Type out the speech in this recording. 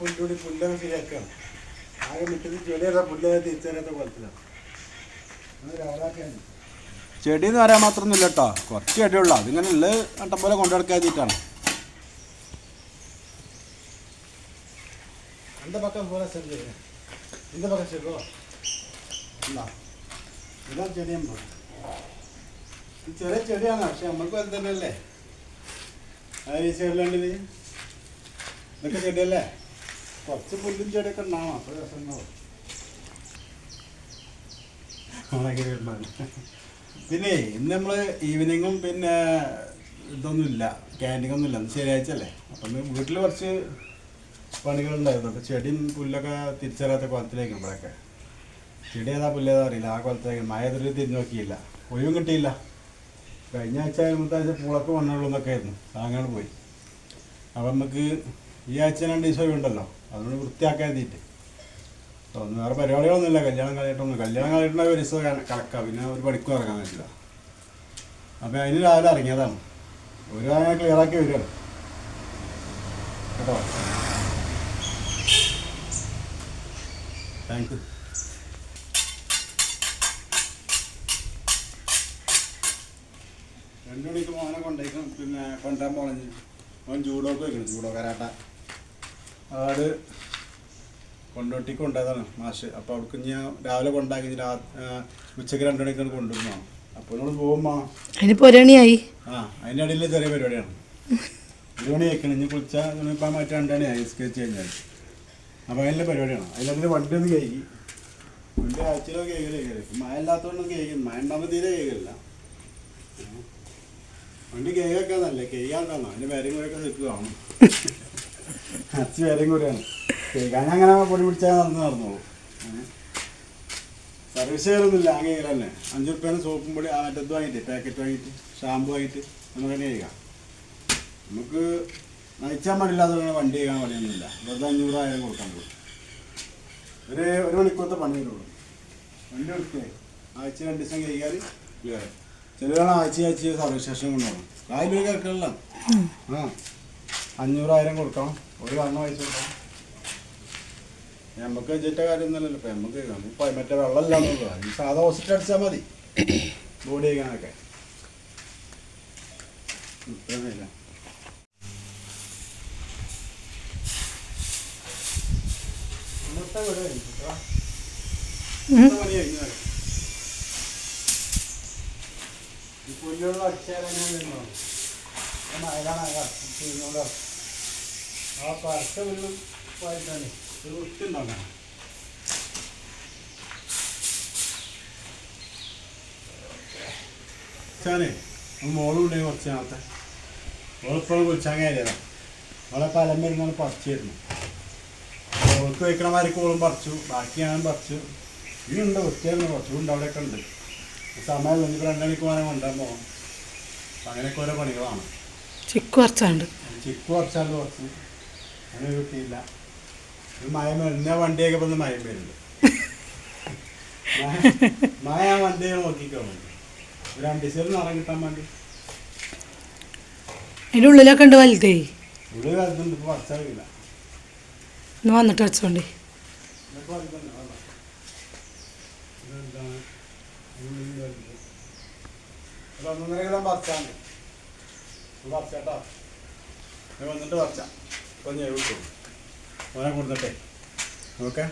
പുല്ലൂടി പുല്ലൊക്കെ ശരിയാക്കുകയാണ് ആകെ മുറ്റത്ത് ചെടിയൊക്കെ പുല്ലൊക്കെ തിരിച്ചറിയാത്ത കുളത്തിലാണ് അത് രാവിലാക്കിയാണ് ചെടി എന്ന് പറയാൻ മാത്രമൊന്നുമില്ല കേട്ടോ കുറച്ച് ചെടിയുള്ളൂ അതിങ്ങനെ ഉള്ളത് നട്ടം പോലെ കൊണ്ടു നടക്കാതിട്ടാണ് அந்த பக்கம் போல செஞ்சு இந்த பக்கம் செல்வோ ഇല്ല ഇതാ ചെടിയമ്മ ഇത് ചെറിയ ചെടിയാണ് പക്ഷെ നമുക്ക് അത് തന്നെയല്ലേ അത് ഈ സൈഡിലുണ്ട് ഇതൊക്കെ ചെടിയല്ലേ കുറച്ച് പുല്ലും ചെടിയൊക്കെ ഉണ്ടാവണം. അപ്പോൾ രസമുണ്ടാവും. പിന്നെ ഇന്ന് നമ്മൾ ഈവനിങ്ങും പിന്നെ ഇതൊന്നുമില്ല. ക്യാന്റീനൊന്നും ഇല്ല ശരിയാഴ്ച അല്ലേ? അപ്പം വീട്ടിൽ കുറച്ച് പണികളുണ്ടായിരുന്നു. അപ്പോൾ ചെടിയും പുല്ലൊക്കെ തിരിച്ചറിയാത്ത കുളത്തിലേക്ക് ഇവിടെയൊക്കെ. ചെടി ഏതാ പുല്ലേതാ അറിയില്ല. ആ കുളത്തിലേക്ക് മഴ തിരിഞ്ഞു നോക്കിയില്ല. ഒഴിവും കിട്ടിയില്ല. കഴിഞ്ഞ ആഴ്ച മുമ്പത്തെ ആഴ്ച പൂളൊക്കെ വന്നുള്ളൂ എന്നൊക്കെ ആയിരുന്നു. അങ്ങനെ പോയി. അപ്പം നമുക്ക് ഈ ആഴ്ച രണ്ട് ദിവസം ഒഴിവുണ്ടല്ലോ. അതുകൊണ്ട് വൃത്തിയാക്കാതിട്ട് അപ്പോൾ ഒന്നും വേറെ പരിപാടികളൊന്നുമില്ല. കല്യാണം കളയിട്ടൊന്നും കല്യാണം കളയിട്ടുണ്ടെങ്കിൽ ഒരു ദിവസം ക- പിന്നെ ഒരു പണിക്കും ഇറങ്ങാൻ പറ്റില്ല. അപ്പം അതിന് രാവിലെ ഇറങ്ങിയതാണ്. ഒരു അങ്ങനെ ക്ലിയറാക്കി വരിക കേട്ടോ? താങ്ക് യു രണ്ടു മണിക്ക് മോനെ കൊണ്ടേക്കും. പിന്നെ കൊണ്ടാൻ പോകണം മോൻ ജൂഡോക്ക് വയ്ക്കണം ജൂഡോ കരാട്ട. ആട് കൊണ്ടോട്ടി കൊണ്ടായതാണ് മാഷ്. അപ്പോൾ അവിടെ ഞാൻ രാവിലെ കൊണ്ടാക്കി ഉച്ചയ്ക്ക് ഉച്ചയ്ക്ക് രണ്ടു മണിക്കാണ് കൊണ്ടുവന്നു അപ്പോൾ നമ്മൾ പോകുമ്പോൾ അതിനിപ്പോ ഒരണിയായി ആ അതിന്റെ ഇടയിൽ ചെറിയ പരിപാടിയാണ്. ഒരു മണി ആയിക്കണം. ഇനി കുളിച്ചാൽ ഇപ്പം മറ്റേ രണ്ടാണി ആയി സ്കെച്ച് കഴിഞ്ഞാൽ അപ്പോൾ അതിന്റെ പരിപാടിയാണ്. അതിലെ വണ്ടി ഒന്ന് കേൾക്കി വണ്ടി ആഴ്ചയിലോ കേൾക്കലേ കേൾക്കും മഴ ഇല്ലാത്തതുകൊണ്ടൊന്നും കേൾക്കും മഴ ഉണ്ടാകുമ്പോൾ തീരെ കേൾക്കില്ല വണ്ടി കേൾക്കാൻ നല്ല അതിന്റെ അതിന്റെ പേരും കൂടെയൊക്കെ കാണും അച്ഛൻ വേറെയും കൂടെയാണ് കേൾക്കാൻ അങ്ങനെ പൊടി പിടിച്ചാൽ നടന്ന് നടന്നോളൂ. സർവീസ് ചെയ്യാറൊന്നുമില്ല ആ കേൾക്കൽ തന്നെ. അഞ്ച് റുപ്യാണ് സോപ്പും പൊടി ആ മറ്റത്ത് വാങ്ങിയിട്ട് പാക്കറ്റ് വാങ്ങിയിട്ട് ഷാമ്പു വാങ്ങിയിട്ട് നമുക്ക് തന്നെ കഴിക്കാം. നമുക്ക് നയിച്ചാൽ പാടില്ലാത്ത വണ്ടി കഴിക്കാൻ പണിയൊന്നുമില്ല. വെറുതെ അഞ്ഞൂറായിരം കൊടുക്കാൻ പോകും ഒരു ഒരു മണിക്കൂറത്തെ പണി വരുള്ളൂ വണ്ടി എടുക്കേ ആഴ്ച രണ്ട് ദിവസം കഴിക്കാൽ ക്ലിയർ ചിലരാണ് ആഴ്ച ആഴ്ച സർവീസ് സ്റ്റേഷൻ കൊണ്ടുപോകണം. കായലൊരു ഒരു ആ. അഞ്ഞൂറായിരം കൊടുക്കണം. ഒരു വണ്ണ പൈസ കൊടുക്കണം. നമുക്ക് വെച്ചിട്ട കാര്യമൊന്നുമല്ലല്ലോ. ഇപ്പം നമുക്ക് നമുക്ക് മറ്റേ വെള്ളമില്ലാന്ന് ഈ സാധാ ഹോസ്പിറ്റൽ അടിച്ചാൽ മതി. ബോഡി കഴിക്കാനൊക്കെ ഇത്രയൊന്നുമില്ല ഇന്നത്തെ വീട് ചെയ്യുന്നോണ്ട് ആ പരത്ത പുല്ലും പോയിട്ടാണ് ഒരു വൃത്തിണ്ടാക്കണം ചാനേ മോളും ഉണ്ടെങ്കിൽ കുറച്ച് നാളത്തെ. ഓളിപ്പോഴും വിളിച്ചാൽ കയറിയതാണ് അവളെ പലം വരുന്നാണ് പറിച്ചിരുന്നു. ഓൾക്ക് വയ്ക്കണ മാതിരി കോളും പറിച്ചു. ബാക്കി ഞാൻ പറിച്ചു. ഇനിയുണ്ട് വൃത്തിയായിരുന്നു. കുറച്ചും അവിടെ അവിടെയൊക്കെ ഉണ്ട്. സമയം ഇനിയിപ്പോൾ രണ്ടണിക്ക് പോകാൻ കൊണ്ടുവരാൻ പോകാം അപ്പം അങ്ങനെയൊക്കെ ഓരോ പണികളാണ്. ചിക്കു കുറച്ചാണ്ട് ചിക്കു കുറച്ചാണ്ട് കുറച്ച്. അങ്ങനെ കിട്ടിയില്ല ഒരു എന്നെ വണ്ടിയൊക്കെ വന്ന് മയം വരുന്നുണ്ട്. മായ വണ്ടിയെ നോക്കിക്കോ. ഒരു രണ്ട് നിറം കിട്ടാൻ വേണ്ടി. അതിന്റെ ഉള്ളിലൊക്കെ ഉണ്ട് വലുതേ? ഉള്ളിൽ വലുതുണ്ട് ഇപ്പോൾ കുറച്ചറിയില്ല ഒന്ന് വന്നിട്ട് വെച്ചോണ്ടേ. ഒന്നൊന്നര കിലോ പറിച്ചാണ്ട് പറിച്ചാട്ടോ. വന്നിട്ട് പറിച്ചാം. അപ്പം ഞാൻ വിട്ടു ഓനെ ഓക്കെ